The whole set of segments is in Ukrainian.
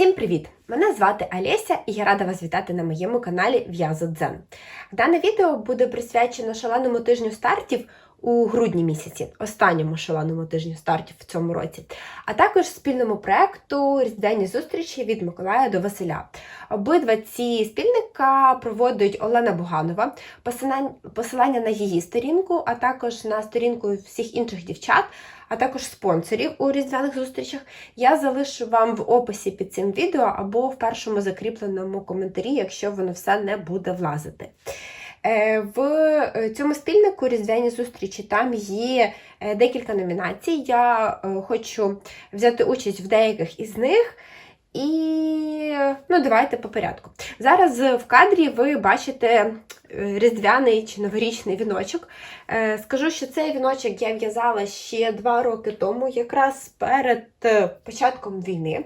Всім привіт! Мене звати Олеся і я рада вас вітати на моєму каналі В'язо Дзен. Дане відео буде присвячено шаленому тижню стартів у грудні місяці, останньому шаленому тижню стартів в цьому році, а також спільному проекту Різдвяні зустрічі від Миколая до Василя. Обидва ці спільника проводить Олена Буганова, посилання на її сторінку, а також на сторінку всіх інших дівчат, а також спонсорів у різдвяних зустрічах. Я залишу вам в описі під цим відео або в першому закріпленому коментарі, якщо воно все не буде влазити. Е, В е, цьому спільнику різдвяні зустрічі там є е, декілька номінацій. Я хочу взяти участь в деяких із них. І ну, давайте по порядку. Зараз в кадрі ви бачите різдвяний чи новорічний віночок. Скажу, що цей віночок я в'язала ще два роки тому, якраз перед початком війни.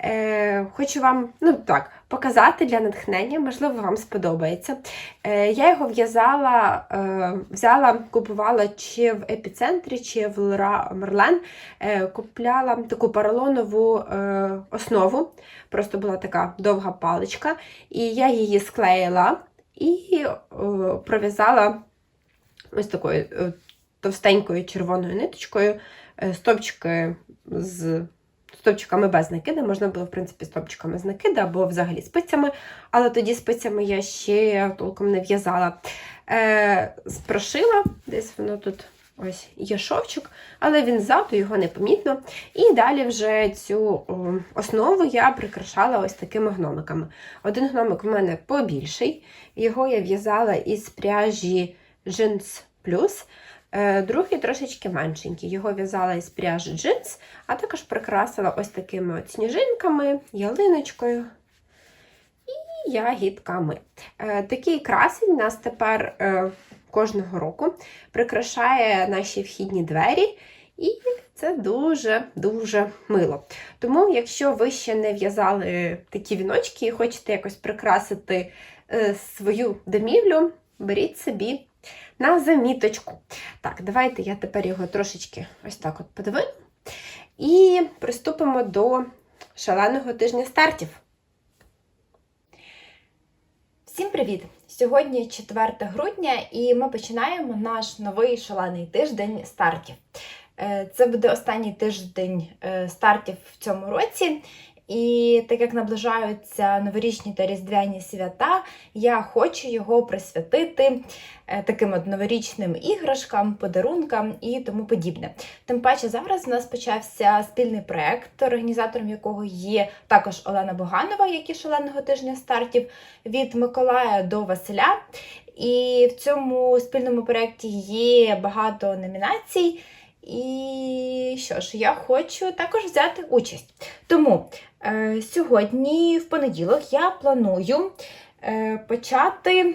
Е, Хочу вам ну так, показати для натхнення, можливо, вам сподобається. Е, Я його в'язала, е, взяла, купувала чи в епіцентрі, чи в Лера Мерлен. Е, Купляла таку поролонову е, основу. Просто була така довга паличка, і я її склеїла і е, пров'язала ось такою е, товстенькою червоною ниточкою е, стопчики з стопчиками без накида. Можна було, в принципі, стопчиками з накида або взагалі спицями, але тоді спицями я ще толком не в'язала. Е, Спрошила, десь воно тут ось є шовчик, але він ззаду, його не помітно. І далі вже цю о, основу я прикрашала ось такими гномиками. Один гномик в мене побільший, його я в'язала із пряжі Jeans Plus. Е, Другий трошечки меншенький. Його в'язала із пряжі джинс, а також прикрасила ось такими от сніжинками, ялиночкою і ягідками. Е, Такий красень нас тепер е, кожного року прикрашає наші вхідні двері. І це дуже-дуже мило. Тому, якщо ви ще не в'язали такі віночки і хочете якось прикрасити свою домівлю, беріть собі на заміточку. Так, давайте я тепер його трошечки ось так от подивину. І приступимо до шаленого тижня стартів. Всім привіт! Сьогодні 4 грудня, і ми починаємо наш новий шалений тиждень стартів. Е, Це буде останній тиждень е, стартів в цьому році. І так як наближаються новорічні та різдвяні свята, я хочу його присвятити е, таким от новорічним іграшкам, подарункам і тому подібне. Тим паче зараз у нас почався спільний проект, організатором якого є також Олена Боганова, як і шаленого тижня стартів від Миколая до Василя. І в цьому спільному проєкті є багато номінацій. І що ж, я хочу також взяти участь. Тому е, сьогодні, в понеділок, я планую е, почати.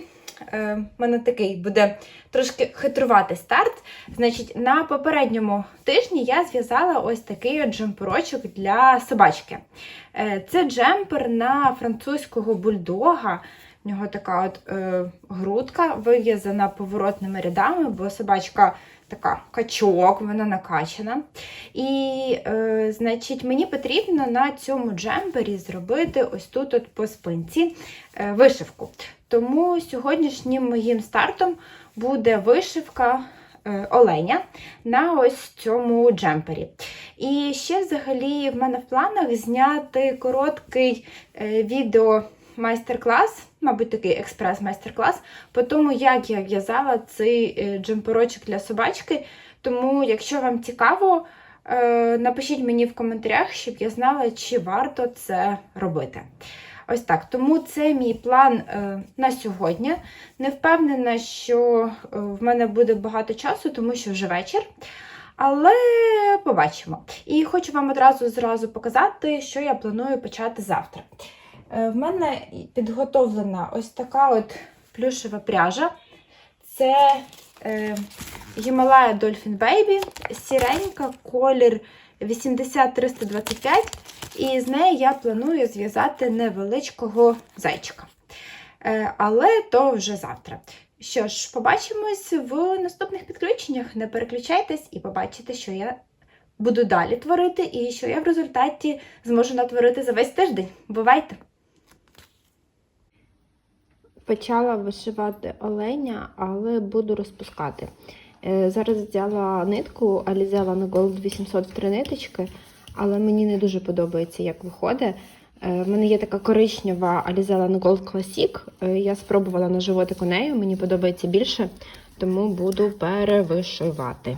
Е, в мене такий буде трошки хитруватий старт. Значить, на попередньому тижні я зв'язала ось такий от джемперочок для собачки. Е, це джемпер на французького бульдога. В нього така от е, грудка вив'язана поворотними рядами, бо собачка така качок, вона накачана. І, е, значить, мені потрібно на цьому джемпері зробити ось тут от по спинці е, вишивку. Тому сьогоднішнім моїм стартом буде вишивка е, оленя на ось цьому джемпері. І ще взагалі в мене в планах зняти короткий е, відео майстер-клас, мабуть, такий експрес-майстер-клас, по тому, як я в'язала цей е, джемперочок для собачки. Тому, якщо вам цікаво, е, напишіть мені в коментарях, щоб я знала, чи варто це робити. Ось так. Тому це мій план е, на сьогодні. Не впевнена, що в мене буде багато часу, тому що вже вечір. Але побачимо. І хочу вам одразу зразу показати, що я планую почати завтра. Е, В мене підготовлена ось така от плюшева пряжа. Це е, Himalaya Dolphin Baby, сіренька, колір 80325. І з неї я планую зв'язати невеличкого зайчика. Е, але то вже завтра. Що ж, побачимось в наступних підключеннях. Не переключайтесь і побачите, що я буду далі творити, і що я в результаті зможу натворити за весь тиждень. Бувайте! Почала вишивати оленя, але буду розпускати. Е, Зараз взяла нитку Alize Lana Gold 803 ниточки, але мені не дуже подобається, як виходить. Е, В мене є така коричнева Alize Lana Gold Classic. Е, Я спробувала на животику нею, мені подобається більше, тому буду перевишивати.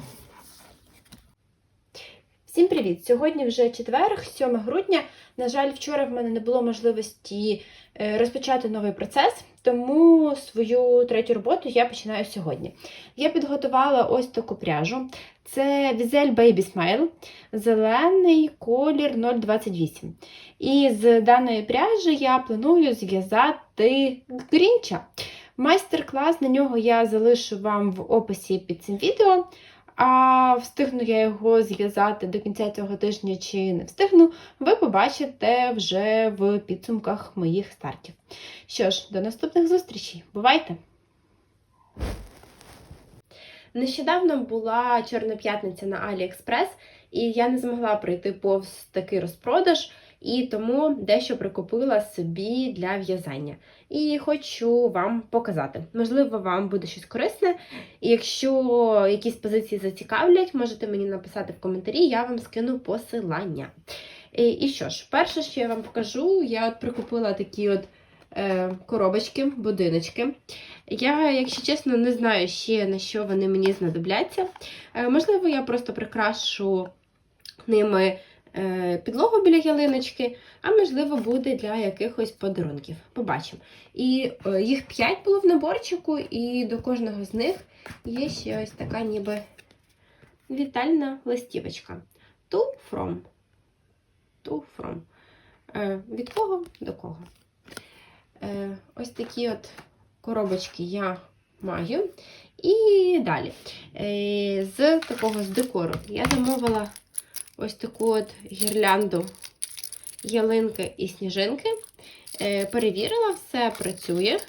Всім привіт! Сьогодні вже четверг, 7 грудня. На жаль, вчора в мене не було можливості е, розпочати новий процес, тому свою третю роботу я починаю сьогодні. Я підготувала ось таку пряжу. Це Vizel Baby Smile, зелений колір 028. І з даної пряжі я планую зв'язати грінча. Майстер-клас на нього я залишу вам в описі під цим відео. А встигну я його зв'язати до кінця цього тижня чи не встигну, ви побачите вже в підсумках моїх стартів. Що ж, до наступних зустрічей. Бувайте! Нещодавно була Чорна п'ятниця на AliExpress, і я не змогла пройти повз такий розпродаж, і тому дещо прикупила собі для в'язання. І хочу вам показати. Можливо, вам буде щось корисне. І якщо якісь позиції зацікавлять, можете мені написати в коментарі, я вам скину посилання. І, і що ж, перше, що я вам покажу, я от прикупила такі от е, коробочки, будиночки. Я, якщо чесно, не знаю ще на що вони мені знадобляться. Е, можливо, я просто прикрашу ними підлогу біля ялиночки, а можливо, буде для якихось подарунків. Побачимо. І е, їх 5 було в наборчику, і до кожного з них є ще ось така ніби вітальна листівочка. To from. To from. Е, від кого до кого. Е, ось такі от коробочки я маю. І далі. Е, з такого з декору я замовила ось таку от гірлянду ялинки і сніжинки. Е, перевірила, все працює.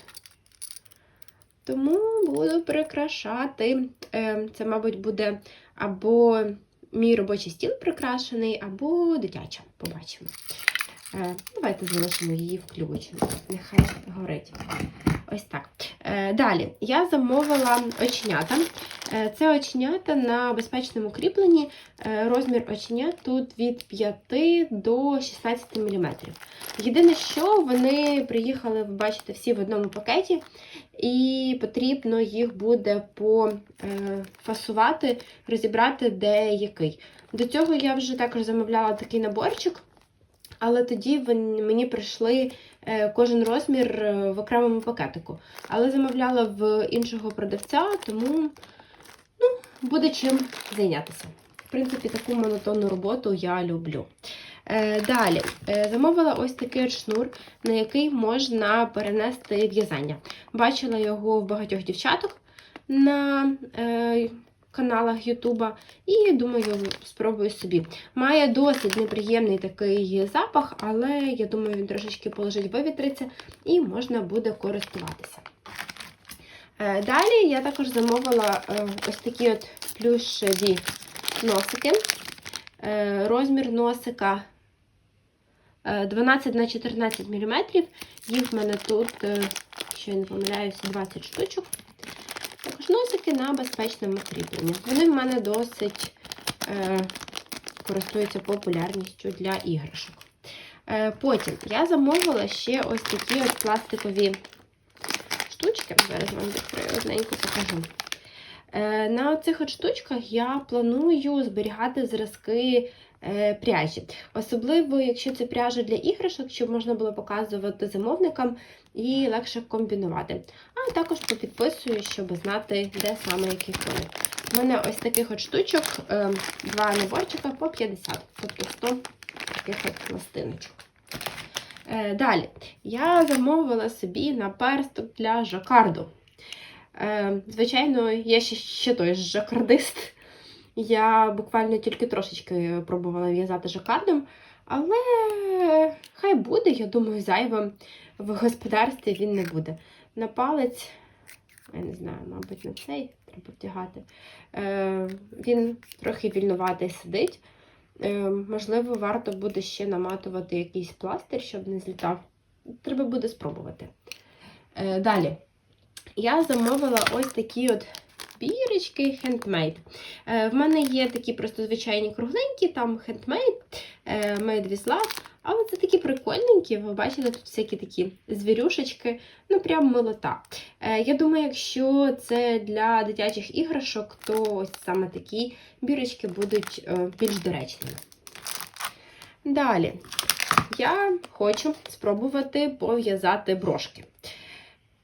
Тому буду прикрашати. Е, це, мабуть, буде або мій робочий стіл прикрашений, або дитяча. Побачимо. Е, давайте залишимо її включеною. Нехай горить. Ось так. Е, далі я замовила оченята. Е, це оченята на безпечному кріпленні. Е, розмір оченят тут від 5 до 16 мм. Єдине, що вони приїхали, ви бачите, всі в одному пакеті, і потрібно їх буде пофасувати, розібрати де який. До цього я вже також замовляла такий наборчик. Але тоді мені прийшли е, кожен розмір е, в окремому пакетику. Але замовляла в іншого продавця, тому ну, буде чим зайнятися. В принципі, таку монотонну роботу я люблю. Е, Далі замовила ось такий шнур, на який можна перенести в'язання. Бачила його в багатьох дівчаток на каналах Ютуба, і думаю, спробую собі. Має досить неприємний такий запах, але я думаю, він трошечки полежить, вивітриться і можна буде користуватися. Е, Далі я також замовила е, ось такі от плюшеві носики. Е, Розмір носика е, 12 на 14 мм. Їх в мене тут, якщо я не помиляюся, 20 штучок. Носики на безпечному кріпленні. Вони в мене досить е, користуються популярністю для іграшок. Е, потім я замовила ще ось такі от пластикові штучки. Зараз вам відкрию одненько покажу. Е, на цих штучках я планую зберігати зразки пряжі. Особливо, якщо це пряжа для іграшок, щоб можна було показувати замовникам і легше комбінувати. А також попідписую, щоб знати, де саме який колір. У мене ось таких от штучок, е, два наборчика по 50, тобто 100 таких от пластиночок. Е, Далі, я замовила собі наперсток для жакарду. Е, Звичайно, я ще, ще той жакардист. Я буквально тільки трошечки пробувала в'язати жакардом, але хай буде, я думаю, зайвим в господарстві він не буде. На палець, я не знаю, мабуть, на цей треба вдягати. Е, він трохи вільнуватий сидить. Е, можливо, варто буде ще наматувати якийсь пластир, щоб не злітав. Треба буде спробувати. Е, далі. Я замовила ось такі от handmade. Е, в мене є такі просто звичайні кругленькі, там е, made with love. Але це такі прикольненькі, ви бачите, тут всякі такі звірюшечки, ну прям милота. Е, я думаю, якщо це для дитячих іграшок, то ось саме такі бірочки будуть е, більш доречними. Далі, я хочу спробувати пов'язати брошки.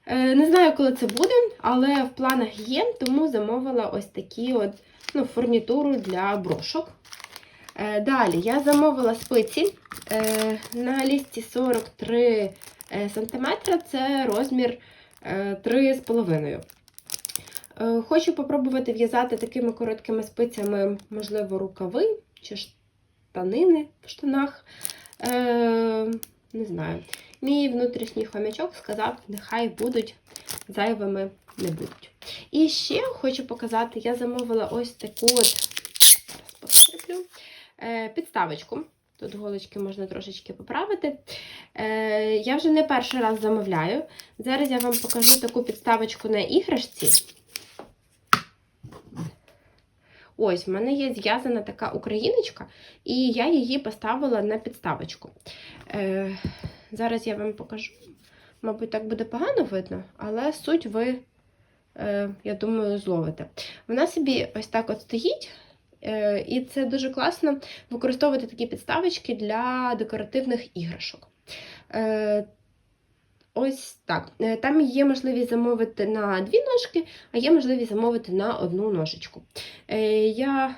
Е, Не знаю, коли це буде, але в планах є, тому замовила ось такі от ну, фурнітуру для брошок. Е, Далі я замовила спиці е, на лісті 43 см, це розмір е, 3,5. Е, Хочу попробувати в'язати такими короткими спицями, можливо, рукави чи штанини в штанах. Не знаю. Мій внутрішній хомячок сказав, нехай будуть зайвими не будуть. І ще хочу показати, я замовила ось таку от постріплю, е, підставочку. Тут голочки можна трошечки поправити. Е, я вже не перший раз замовляю. Зараз я вам покажу таку підставочку на іграшці. Ось, в мене є зв'язана така україночка, і я її поставила на підставочку. Е, зараз я вам покажу. Мабуть, так буде погано видно, але суть ви, е, я думаю, зловите. Вона собі ось так от стоїть, е, і це дуже класно використовувати такі підставочки для декоративних іграшок. Е, Ось так. Там є можливість замовити на дві ножки, а є можливість замовити на одну ножичку. Е, Я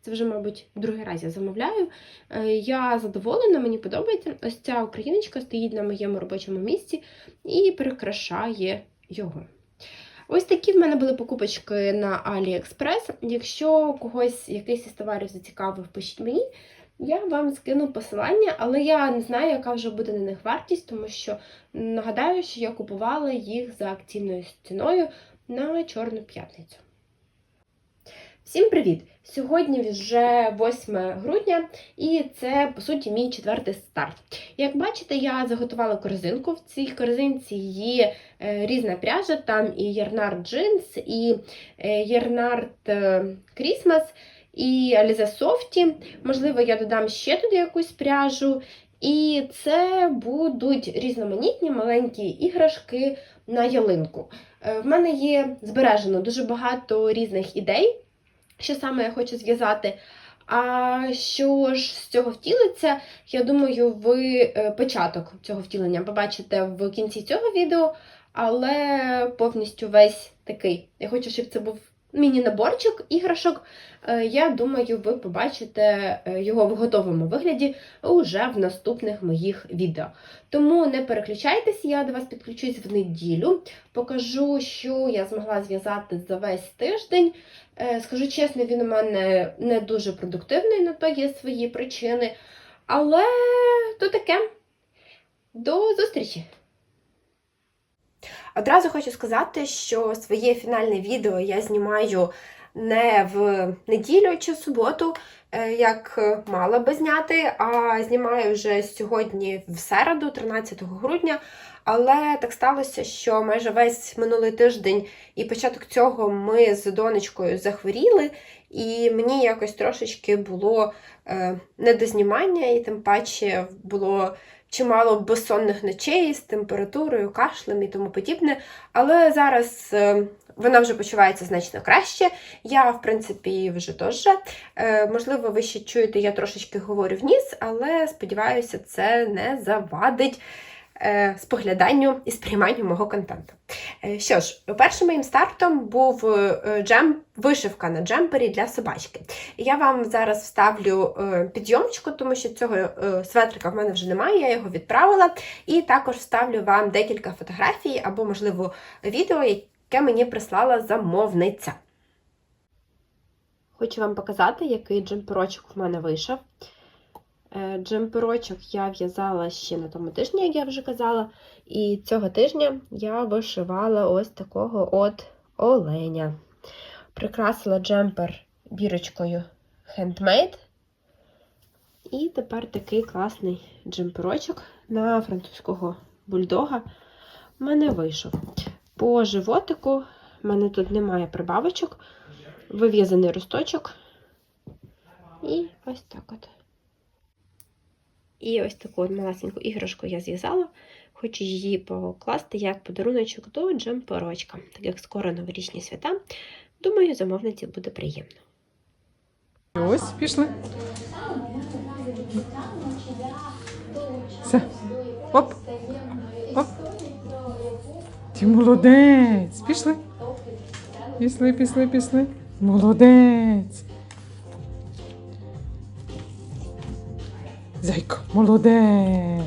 це вже, мабуть, другий раз я замовляю. Е, Я задоволена, мені подобається. Ось ця україночка стоїть на моєму робочому місці і прикрашає його. Ось такі в мене були покупочки на AliExpress. Якщо когось якийсь із товарів зацікавив, пишіть мені. Я вам скину посилання, але я не знаю, яка вже буде на них вартість, тому що нагадаю, що я купувала їх за акційною ціною на Чорну п'ятницю. Всім привіт! Сьогодні вже 8 грудня, і це, по суті, мій четвертий старт. Як бачите, я заготувала корзинку. В цій корзинці є е, різна пряжа, там і Ярнард джинс, і е, Ярнард Крісмас, і Aliza Softy. Можливо, я додам ще туди якусь пряжу. І це будуть різноманітні маленькі іграшки на ялинку. Е, В мене є збережено дуже багато різних ідей що саме я хочу зв'язати. А що ж з цього втілиться, я думаю, ви е, початок цього втілення побачите в кінці цього відео, але повністю весь такий. Я хочу, щоб це був міні-наборчик іграшок. Е, Я думаю, ви побачите е, його в готовому вигляді уже в наступних моїх відео. Тому не переключайтесь, я до вас підключусь в неділю, покажу, що я змогла зв'язати за весь тиждень. Е, Скажу чесно, він у мене не дуже продуктивний, на то є свої причини. Але то таке. До зустрічі! Одразу хочу сказати, що своє фінальне відео я знімаю не в неділю чи суботу, е, як мала би зняти, а знімаю вже сьогодні в середу, 13 грудня. Але так сталося, що майже весь минулий тиждень і початок цього ми з донечкою захворіли, і мені якось трошечки було е, не до знімання, і тим паче було чимало безсонних ночей з температурою, кашлем і тому подібне. Але зараз е, вона вже почувається значно краще. Я, в принципі, вже теж. Е, можливо, ви ще чуєте, я трошечки говорю вніс, але сподіваюся, це не завадить спогляданню і сприйманню мого контенту. Е, Що ж, першим моїм стартом був е, джем, вишивка на джемпері для собачки. Я вам зараз вставлю е, підйомчику, тому що цього е, светрика в мене вже немає, я його відправила. І також вставлю вам декілька фотографій або, можливо, відео, яке мені прислала замовниця. Хочу вам показати, який джемперочок в мене вийшов. Е, Джемперочок я в'язала ще на тому тижні, як я вже казала. І цього тижня я вишивала ось такого от оленя. Прикрасила джемпер бірочкою Handmade. І тепер такий класний джемперочок на французького бульдога в мене вийшов. По животику в мене тут немає прибавочок, вив'язаний росточок. І ось так от. І ось таку от малесеньку іграшку я зв'язала. Хочу її покласти як подаруночок до джемперочка. Так як скоро новорічні свята, думаю, замовниці буде приємно. Ось, пішли. Все. Оп. Оп. Ти молодець. Пішли. Пішли, пішли, пішли. Молодець. Зайко, молодець.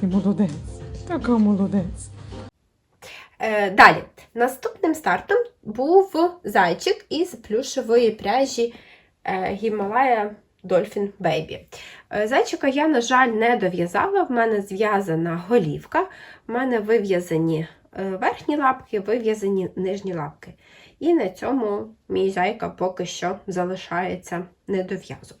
Ти молодець. Така молодець. Е, далі, наступним стартом був зайчик із плюшевої пряжі е, Himalaya Dolphin Baby. Е, Зайчика я, на жаль, не дов'язала. В мене зв'язана голівка, в мене вив'язані е, верхні лапки, вив'язані нижні лапки. І на цьому мій зайка поки що залишається недов'язом.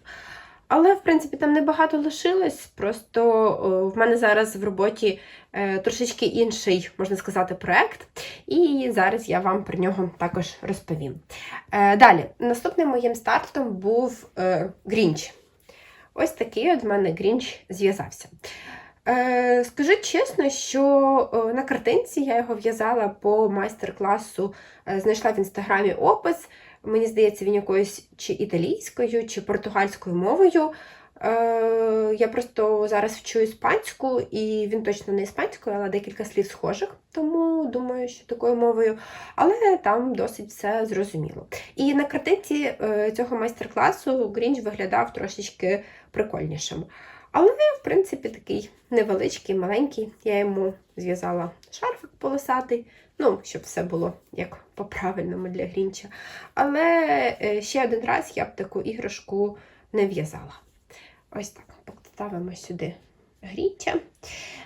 Але, в принципі, там небагато лишилось. Просто в мене зараз в роботі е, трошечки інший, можна сказати, проект, і зараз я вам про нього також розповім. Е, далі, наступним моїм стартом був е, Грінч. Ось такий от в мене Грінч зв'язався. Скажу чесно, що на картинці я його в'язала по майстер-класу, знайшла в інстаграмі опис. Мені здається, він якоюсь чи італійською, чи португальською мовою. Е, я просто зараз вчу іспанську, і він точно не іспанською, але декілька слів схожих, тому думаю, що такою мовою. Але там досить все зрозуміло. І на картинці е, цього майстер-класу Грінч виглядав трошечки прикольнішим. Але, в принципі, такий невеличкий, маленький. Я йому зв'язала шарфик полосатий, ну, щоб все було як по-правильному для Грінча. Але е, ще один раз я б таку іграшку не в'язала. Ось так, поставимо сюди Грінча.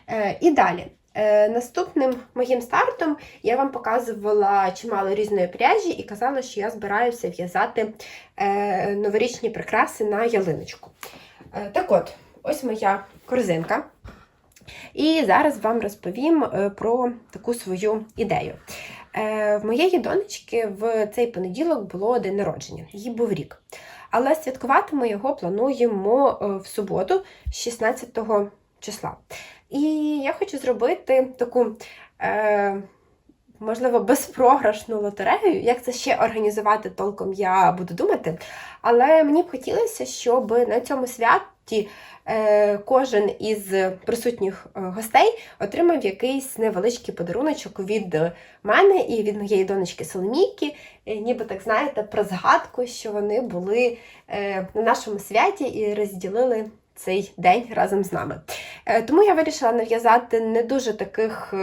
Е, І далі. Е, Наступним моїм стартом я вам показувала чимало різної пряжі і казала, що я збираюся в'язати новорічні прикраси на ялиночку. Так от, ось моя корзинка. І зараз вам розповім е, про таку свою ідею. Е, В моєї донечки в цей понеділок було день народження, їй був рік. Але святкувати ми його плануємо е, в суботу, 16 числа. І я хочу зробити таку. Е, Можливо, безпрограшну лотерею. Як це ще організувати толком, я буду думати. Але мені б хотілося, щоб на цьому святі е, кожен із присутніх е, гостей отримав якийсь невеличкий подаруночок від мене і від моєї донечки Соломійки. Е, Ніби так знаєте, про згадку, що вони були на нашому святі і розділили цей день разом з нами. Тому я вирішила нав'язати не дуже таких.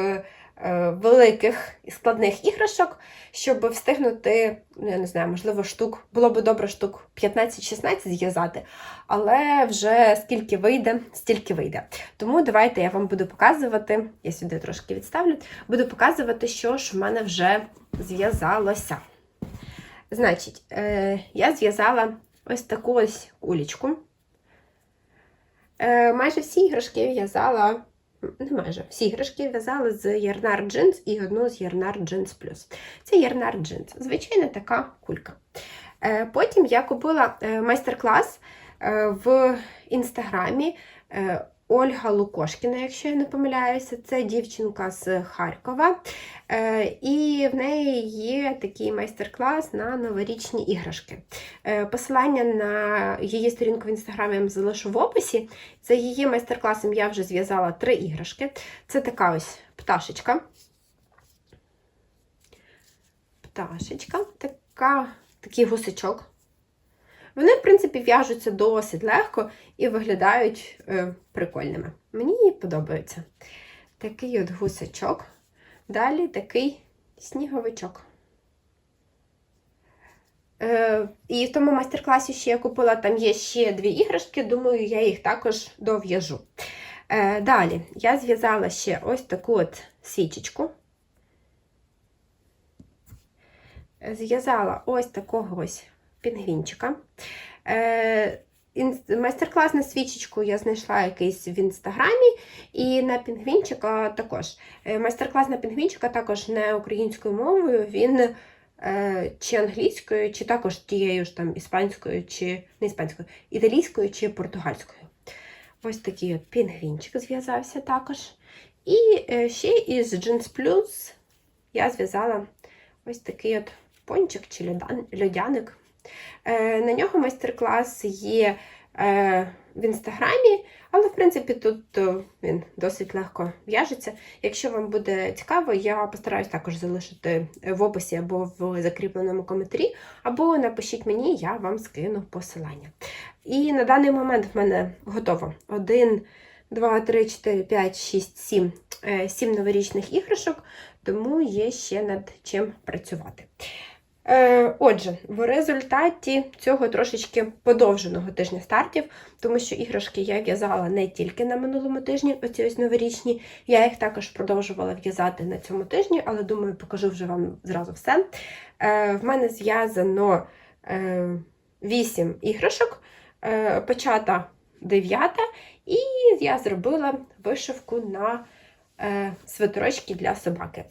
Е, Великих і складних іграшок, щоб встигнути, ну я не знаю, можливо, штук, було б добре штук 15-16 зв'язати, але вже скільки вийде, стільки вийде. Тому давайте я вам буду показувати, я сюди трошки відставлю, буду показувати, що ж в мене вже зв'язалося. Значить, е, я зв'язала ось таку ось кулечку. Е, майже всі іграшки в'язала не майже всі іграшки в'язала з Ярнар джинс і одну з Ярнар джинс плюс. Це Ярнар джинс, звичайна така кулька. Е, Потім я купила е, майстер-клас е, в інстаграмі Ольга Лукошкіна, якщо я не помиляюся, це дівчинка з Харкова. Е, І в неї є такий майстер-клас на новорічні іграшки. Е, Посилання на її сторінку в інстаграмі я залишу в описі. За її майстер-класом я вже зв'язала три іграшки. Це така ось пташечка. Пташечка, така, такий гусачок. Вони, в принципі, в'яжуться досить легко і виглядають е, прикольними. Мені подобаються. Такий от гусачок. Далі такий сніговичок. Е, і в тому майстер-класі, що я купила, там є ще дві іграшки, думаю, я їх також дов'яжу. Е, далі я зв'язала ще ось таку от свічечку. Зв'язала ось такого ось пінгвінчика. Е, майстер-клас на свічечку я знайшла якийсь в інстаграмі, і на пінгвінчика також. Е, Майстер-клас на пінгвінчика також не українською мовою, він е, чи англійською, чи також тією ж там іспанською, чи не іспанською, італійською чи португальською. Ось такий от пінгвінчик зв'язався також. І е, ще із Jeans Plus я зв'язала ось такий от пончик чи льодяник. Е, на нього майстер-клас є е, в інстаграмі, але в принципі тут е, він досить легко в'яжеться. Якщо вам буде цікаво, я постараюсь також залишити в описі або в закріпленому коментарі, або напишіть мені, я вам скину посилання. І на даний момент в мене готово 1, 2, 3, 4, 5, 6, 7, 7 новорічних іграшок, тому є ще над чим працювати. Е, Отже, в результаті цього трошечки подовженого тижня стартів, тому що іграшки я в'язала не тільки на минулому тижні, оці ось новорічні, я їх також продовжувала в'язати на цьому тижні, але думаю, покажу вже вам зразу все. Е, В мене зв'язано е, 8 іграшок, е, почата 9, і я зробила вишивку на свитерочки для собаки.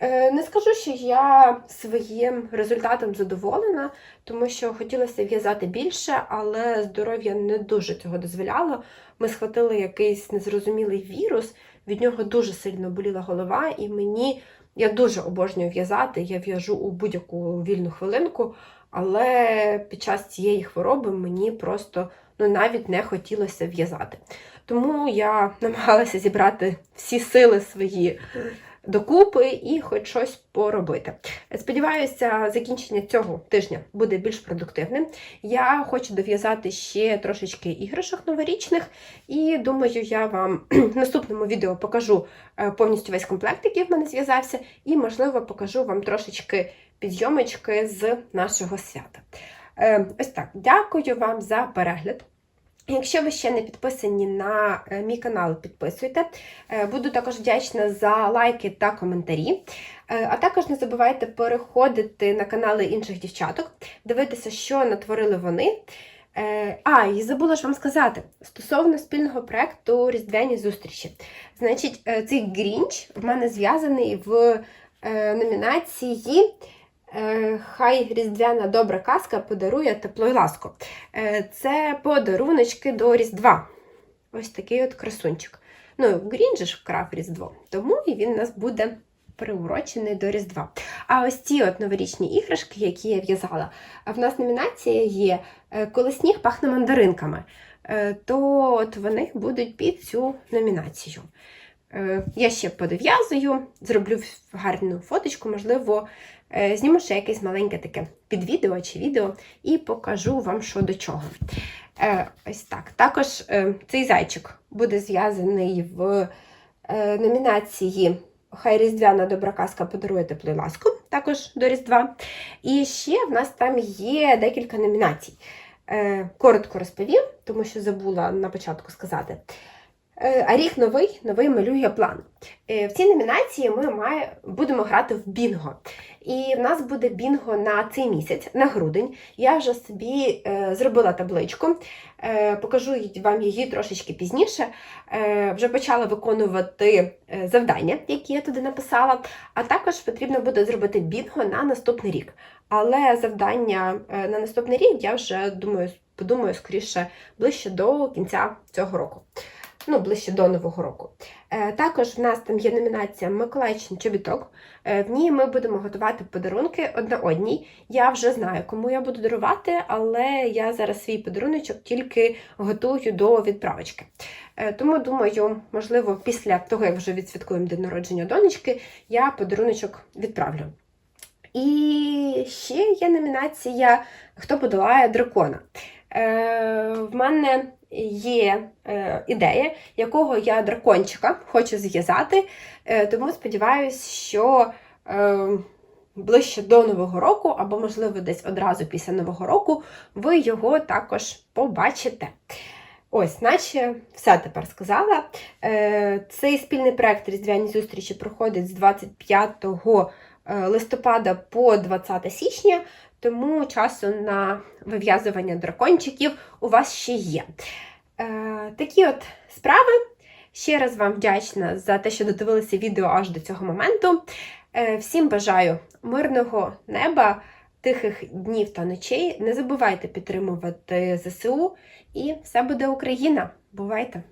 Е, Не скажу, що я своїм результатом задоволена, тому що хотілося в'язати більше, але здоров'я не дуже цього дозволяло. Ми схватили якийсь незрозумілий вірус, від нього дуже сильно боліла голова, і мені я дуже обожнюю в'язати. Я в'яжу у будь-яку вільну хвилинку, але під час цієї хвороби мені просто ну, навіть не хотілося в'язати. Тому я намагалася зібрати всі сили свої докупи і хоч щось поробити. Сподіваюся, закінчення цього тижня буде більш продуктивним. Я хочу дов'язати ще трошечки іграшок новорічних, і думаю, я вам в наступному відео покажу е, повністю весь комплект, який в мене зв'язався, і, можливо, покажу вам трошечки підйомочки з нашого свята. Е, Ось так, дякую вам за перегляд. Якщо ви ще не підписані на е, мій канал, підписуйте. Е, Буду також вдячна за лайки та коментарі. Е, А також не забувайте переходити на канали інших дівчаток, дивитися, що натворили вони. А, і забула ж вам сказати стосовно спільного проекту Різдвяні зустрічі. Значить, цей Грінч в мене зв'язаний в номінації Хай Різдвяна добра казка подарує тепло й ласку. Е, Це подаруночки до Різдва. Ось такий от красунчик. Ну, Грінч же ж вкрав Різдво, тому і він у нас буде приурочений до Різдва. А ось ці от новорічні іграшки, які я в'язала, в нас номінація є е, Коли сніг пахне мандаринками, Е, то от вони будуть під цю номінацію. Е, Я ще подов'язую, зроблю гарну фоточку, можливо, е, зніму ще якесь маленьке таке підвідео чи відео і покажу вам, що до чого. Е, Ось так. Також цей зайчик буде зв'язаний в номінації Хай Різдвяна добра казка подарує теплу ласку, також до Різдва. І ще в нас там є декілька номінацій. Коротко розповім, тому що забула на початку сказати. Е, А рік новий, новий малює план. Е, В цій номінації ми має, будемо грати в бінго. І в нас буде бінго на цей місяць, на грудень. Я вже собі е, зробила табличку, е, покажу вам її трошечки пізніше. Е, вже почала виконувати е, завдання, які я туди написала. А також потрібно буде зробити бінго на наступний рік. Але завдання на наступний рік я вже думаю, подумаю скоріше ближче до кінця цього року. Ну, ближче до Нового року. Е, Також в нас там є номінація Миколаївчин чобіток. Е, В ній ми будемо готувати подарунки одна одній. Я вже знаю, кому я буду дарувати, але я зараз свій подаруночок тільки готую до відправочки. Е, Тому думаю, можливо, після того, як вже відсвяткуємо день народження донечки, я подаруночок відправлю. І ще є номінація Хто подолає дракона. Е, в мене є е, ідея, якого я дракончика хочу зв'язати, е, тому сподіваюся, що е, ближче до Нового року, або, можливо, десь одразу після Нового року, ви його також побачите. Ось, наче все тепер сказала. Е, Цей спільний проект Різдвяні зустрічі проходить з 25 е, листопада по 20 січня. Тому часу на вив'язування дракончиків у вас ще є. Е, такі от справи. Ще раз вам вдячна за те, що додивилися відео аж до цього моменту. Е, всім бажаю мирного неба, тихих днів та ночей. Не забувайте підтримувати ЗСУ, і все буде Україна. Бувайте!